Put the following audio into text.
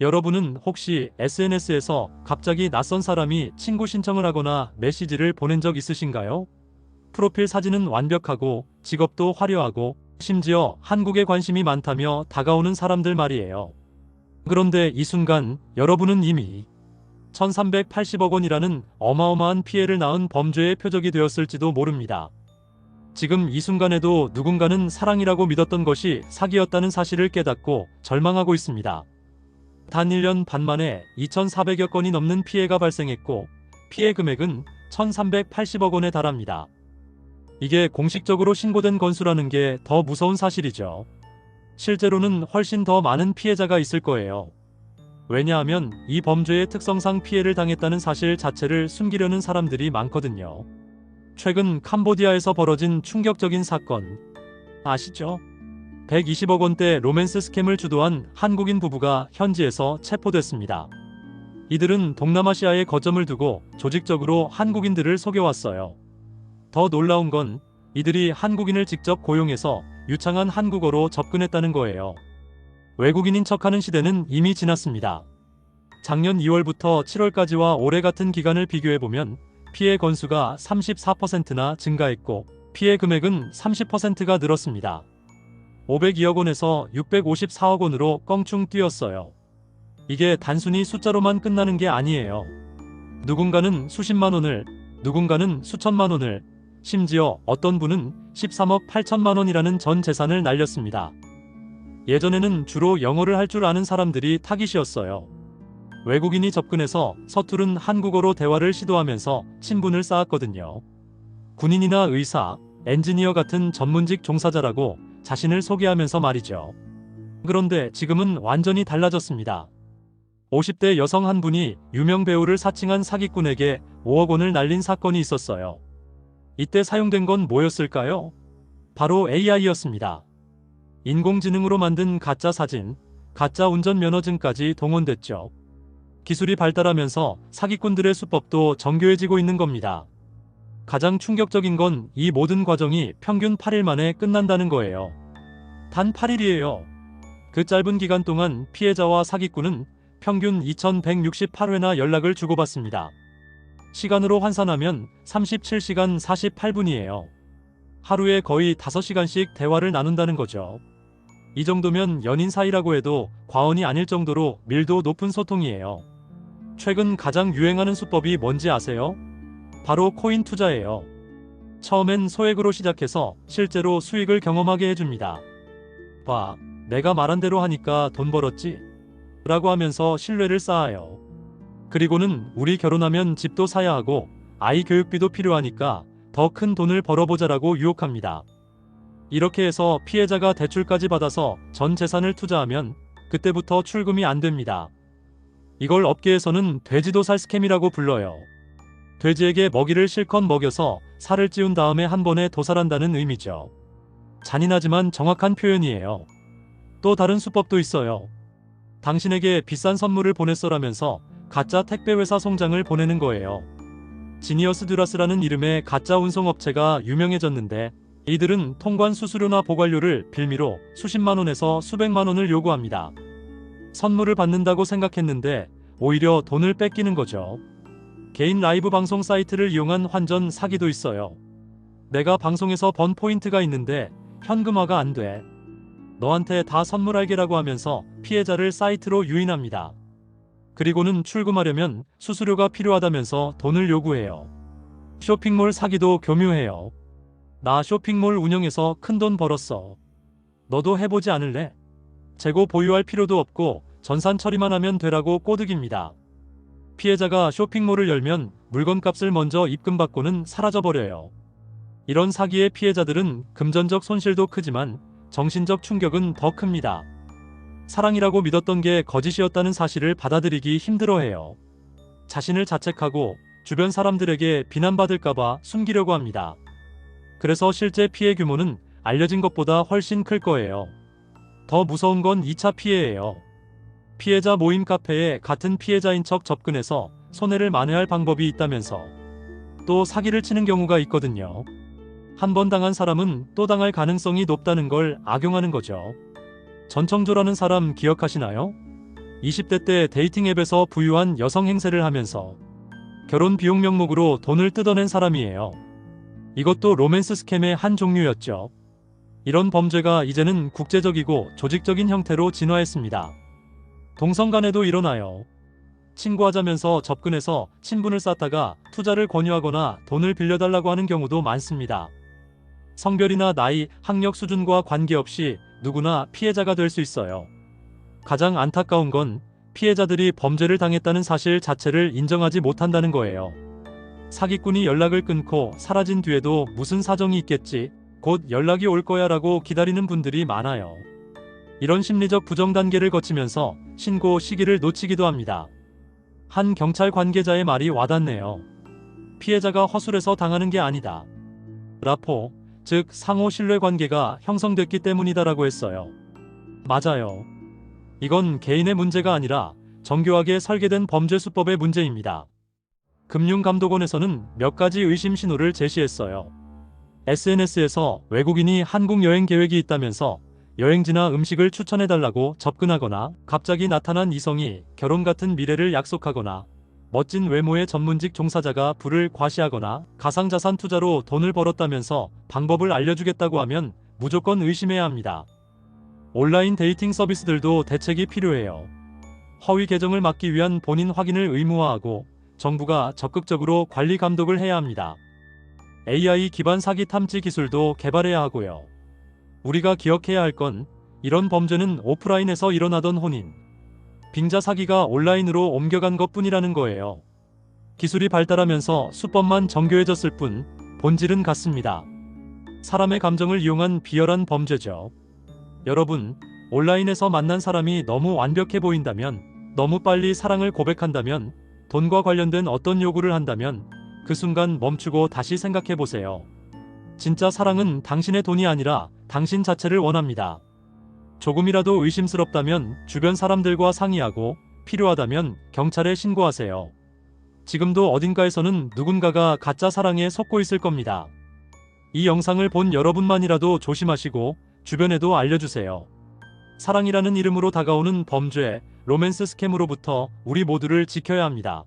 여러분은 혹시 SNS에서 갑자기 낯선 사람이 친구 신청을 하거나 메시지를 보낸 적 있으신가요? 프로필 사진은 완벽하고 직업도 화려하고 심지어 한국에 관심이 많다며 다가오는 사람들 말이에요. 그런데 이 순간 여러분은 이미 1380억 원이라는 어마어마한 피해를 낳은 범죄의 표적이 되었을지도 모릅니다. 지금 이 순간에도 누군가는 사랑이라고 믿었던 것이 사기였다는 사실을 깨닫고 절망하고 있습니다. 단 1년 반 만에 2,400여 건이 넘는 피해가 발생했고 피해 금액은 1,380억 원에 달합니다. 이게 공식적으로 신고된 건수라는 게 더 무서운 사실이죠. 실제로는 훨씬 더 많은 피해자가 있을 거예요. 왜냐하면 이 범죄의 특성상 피해를 당했다는 사실 자체를 숨기려는 사람들이 많거든요. 최근 캄보디아에서 벌어진 충격적인 사건 아시죠? 120억 원대 로맨스 스캠을 주도한 한국인 부부가 현지에서 체포됐습니다. 이들은 동남아시아에 거점을 두고 조직적으로 한국인들을 속여왔어요. 더 놀라운 건 이들이 한국인을 직접 고용해서 유창한 한국어로 접근했다는 거예요. 외국인인 척하는 시대는 이미 지났습니다. 작년 2월부터 7월까지와 올해 같은 기간을 비교해보면 피해 건수가 34%나 증가했고 피해 금액은 30%가 늘었습니다. 502억 원에서 654억 원으로 껑충 뛰었어요. 이게 단순히 숫자로만 끝나는 게 아니에요. 누군가는 수십만 원을, 누군가는 수천만 원을, 심지어 어떤 분은 13억 8천만 원이라는 전 재산을 날렸습니다. 예전에는 주로 영어를 할 줄 아는 사람들이 타깃이었어요. 외국인이 접근해서 서투른 한국어로 대화를 시도하면서 친분을 쌓았거든요. 군인이나 의사, 엔지니어 같은 전문직 종사자라고 자신을 소개하면서 말이죠. 그런데 지금은 완전히 달라졌습니다. 50대 여성 한 분이 유명 배우를 사칭한 사기꾼에게 5억 원을 날린 사건이 있었어요. 이때 사용된 건 뭐였을까요? 바로 AI였습니다. 인공지능으로 만든 가짜 사진, 가짜 운전면허증까지 동원됐죠. 기술이 발달하면서 사기꾼들의 수법도 정교해지고 있는 겁니다. 가장 충격적인 건 이 모든 과정이 평균 8일 만에 끝난다는 거예요. 단 8일이에요. 그 짧은 기간 동안 피해자와 사기꾼은 평균 2168회나 연락을 주고받습니다. 시간으로 환산하면 37시간 48분이에요. 하루에 거의 5시간씩 대화를 나눈다는 거죠. 이 정도면 연인 사이라고 해도 과언이 아닐 정도로 밀도 높은 소통이에요. 최근 가장 유행하는 수법이 뭔지 아세요? 바로 코인 투자예요. 처음엔 소액으로 시작해서 실제로 수익을 경험하게 해줍니다. 봐, 내가 말한 대로 하니까 돈 벌었지? 라고 하면서 신뢰를 쌓아요. 그리고는 우리 결혼하면 집도 사야 하고 아이 교육비도 필요하니까 더 큰 돈을 벌어보자라고 유혹합니다. 이렇게 해서 피해자가 대출까지 받아서 전 재산을 투자하면 그때부터 출금이 안 됩니다. 이걸 업계에서는 돼지도 살 스캠이라고 불러요. 돼지에게 먹이를 실컷 먹여서 살을 찌운 다음에 한 번에 도살한다는 의미죠. 잔인하지만 정확한 표현이에요. 또 다른 수법도 있어요. 당신에게 비싼 선물을 보냈어라면서 가짜 택배 회사 송장을 보내는 거예요. 지니어스 듀라스라는 이름의 가짜 운송업체가 유명해졌는데 이들은 통관 수수료나 보관료를 빌미로 수십만 원에서 수백만 원을 요구합니다. 선물을 받는다고 생각했는데 오히려 돈을 뺏기는 거죠. 개인 라이브 방송 사이트를 이용한 환전 사기도 있어요. 내가 방송에서 번 포인트가 있는데 현금화가 안 돼. 너한테 다 선물할게라고 하면서 피해자를 사이트로 유인합니다. 그리고는 출금하려면 수수료가 필요하다면서 돈을 요구해요. 쇼핑몰 사기도 교묘해요. 나 쇼핑몰 운영해서 큰 돈 벌었어. 너도 해보지 않을래? 재고 보유할 필요도 없고 전산 처리만 하면 되라고 꼬드깁니다. 피해자가 쇼핑몰을 열면 물건값을 먼저 입금받고는 사라져버려요. 이런 사기의 피해자들은 금전적 손실도 크지만 정신적 충격은 더 큽니다. 사랑이라고 믿었던 게 거짓이었다는 사실을 받아들이기 힘들어해요. 자신을 자책하고 주변 사람들에게 비난받을까봐 숨기려고 합니다. 그래서 실제 피해 규모는 알려진 것보다 훨씬 클 거예요. 더 무서운 건 2차 피해예요. 피해자 모임 카페에 같은 피해자인 척 접근해서 손해를 만회할 방법이 있다면서 또 사기를 치는 경우가 있거든요. 한 번 당한 사람은 또 당할 가능성이 높다는 걸 악용하는 거죠. 전청조라는 사람 기억하시나요? 20대 때 데이팅 앱에서 부유한 여성 행세를 하면서 결혼 비용 명목으로 돈을 뜯어낸 사람이에요. 이것도 로맨스 스캠의 한 종류였죠. 이런 범죄가 이제는 국제적이고 조직적인 형태로 진화했습니다. 동성 간에도 일어나요. 친구하자면서 접근해서 친분을 쌓다가 투자를 권유하거나 돈을 빌려달라고 하는 경우도 많습니다. 성별이나 나이, 학력 수준과 관계없이 누구나 피해자가 될 수 있어요. 가장 안타까운 건 피해자들이 범죄를 당했다는 사실 자체를 인정하지 못한다는 거예요. 사기꾼이 연락을 끊고 사라진 뒤에도 무슨 사정이 있겠지, 곧 연락이 올 거야 라고 기다리는 분들이 많아요. 이런 심리적 부정 단계를 거치면서 신고 시기를 놓치기도 합니다. 한 경찰 관계자의 말이 와닿네요. 피해자가 허술해서 당하는 게 아니다. 라포, 즉 상호 신뢰 관계가 형성됐기 때문이다라고 했어요. 맞아요. 이건 개인의 문제가 아니라 정교하게 설계된 범죄 수법의 문제입니다. 금융감독원에서는 몇 가지 의심 신호를 제시했어요. SNS에서 외국인이 한국 여행 계획이 있다면서 여행지나 음식을 추천해달라고 접근하거나 갑자기 나타난 이성이 결혼 같은 미래를 약속하거나 멋진 외모의 전문직 종사자가 부를 과시하거나 가상자산 투자로 돈을 벌었다면서 방법을 알려주겠다고 하면 무조건 의심해야 합니다. 온라인 데이팅 서비스들도 대책이 필요해요. 허위 계정을 막기 위한 본인 확인을 의무화하고 정부가 적극적으로 관리 감독을 해야 합니다. AI 기반 사기 탐지 기술도 개발해야 하고요. 우리가 기억해야 할 건 이런 범죄는 오프라인에서 일어나던 혼인, 빙자 사기가 온라인으로 옮겨간 것 뿐이라는 거예요. 기술이 발달하면서 수법만 정교해졌을 뿐 본질은 같습니다. 사람의 감정을 이용한 비열한 범죄죠. 여러분, 온라인에서 만난 사람이 너무 완벽해 보인다면, 너무 빨리 사랑을 고백한다면, 돈과 관련된 어떤 요구를 한다면, 그 순간 멈추고 다시 생각해 보세요. 진짜 사랑은 당신의 돈이 아니라 당신 자체를 원합니다. 조금이라도 의심스럽다면 주변 사람들과 상의하고 필요하다면 경찰에 신고하세요. 지금도 어딘가에서는 누군가가 가짜 사랑에 속고 있을 겁니다. 이 영상을 본 여러분만이라도 조심하시고 주변에도 알려주세요. 사랑이라는 이름으로 다가오는 범죄, 로맨스 스캠으로부터 우리 모두를 지켜야 합니다.